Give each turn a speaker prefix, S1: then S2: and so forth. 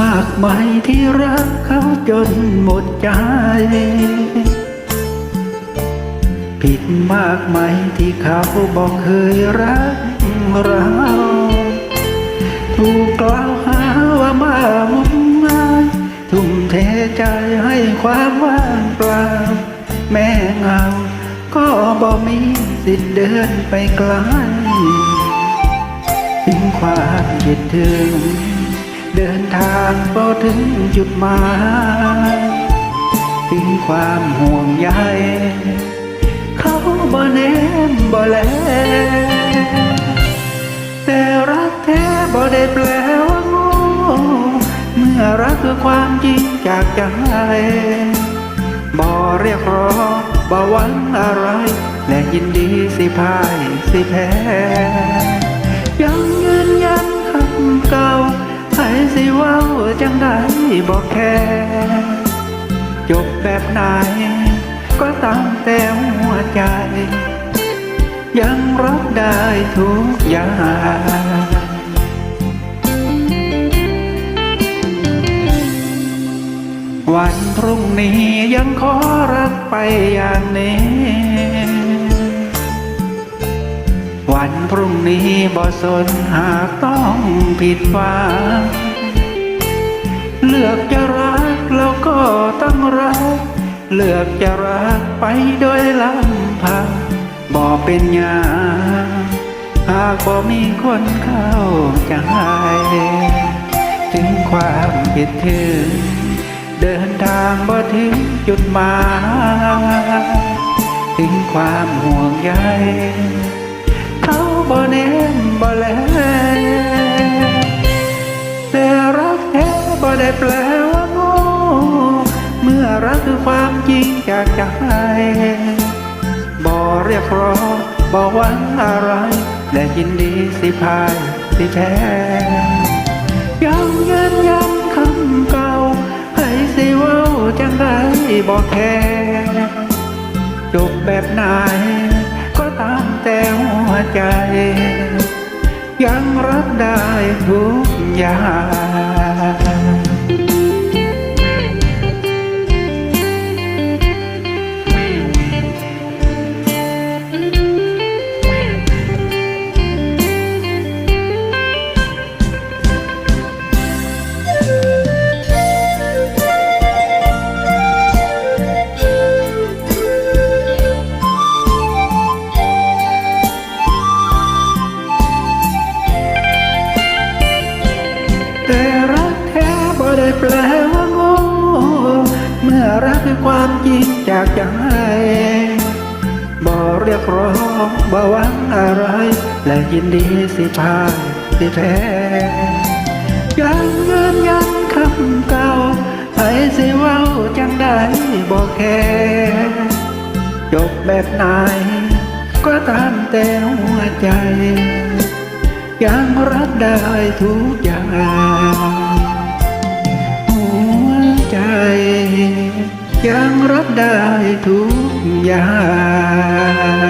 S1: มากไหมที่รักเขาจนหมดใจ ผิดมากไหมที่เขาบอกเคยรักเราถูกกล่าวหาว่ามามุ่งงายทุ่มเทใจให้ความว่างเปล่า แม่เงา ก็บ่มีสิทธิ์เดินไปไกลถึงความคิดถึง เดินทางพอถึงจุดหมายถึงความห่วงใยเขาบ่แนมบ่แล แต่รักแท้บ่ได้แปลว่าโง่เมื่อรักคือความจริงจากใจบ่เรียกร้องบ่หวังอะไร และยินดีสิพ่ายสิแพ้ ว้าจังได้บอกแค่จบแบบไหน ก็ตามแต่หัวใจ ยังรับได้ทุกอย่างวันพรุ่งนี้ยังขอรักไปอย่างนี้ วันพรุ่งนี้บ่สนหากต้องผิดหวัง เลือกจะรักแล้วก็ต้องรัก เลือกจะรักไปโดยลำพังบ่เป็นยังหากบ่มีคนเข้าใจถึงความคิดถึงเดินทางบ่ถึงจุดหมายถึงความห่วงใยเขาบ่เน้นบ่แล ความจริงจากใจบ่เรียกร้องบ่หวังอะไร และยินดีสิพายสิแพ้ยังยืนยันคำเก่า ให้สิเว้าจังได้บ่แค่จบแบบไหน ก็ตามแต่หัวใจ ยังรักได้ทุกอย่าง แปลว่าโง่เมื่อรักคือความจริงจากใจบ่เรียกร้องบ่หวังอะไร และยินดีสิพายสิแพ้ยังยืนยันคำเก่าให้สิเว้าจังได้บ่แค่จบแบบไหนก็ตามแต่หัวใจ ยังรับได้ทุกอย่าง ยังรับได้ทุกอย่าง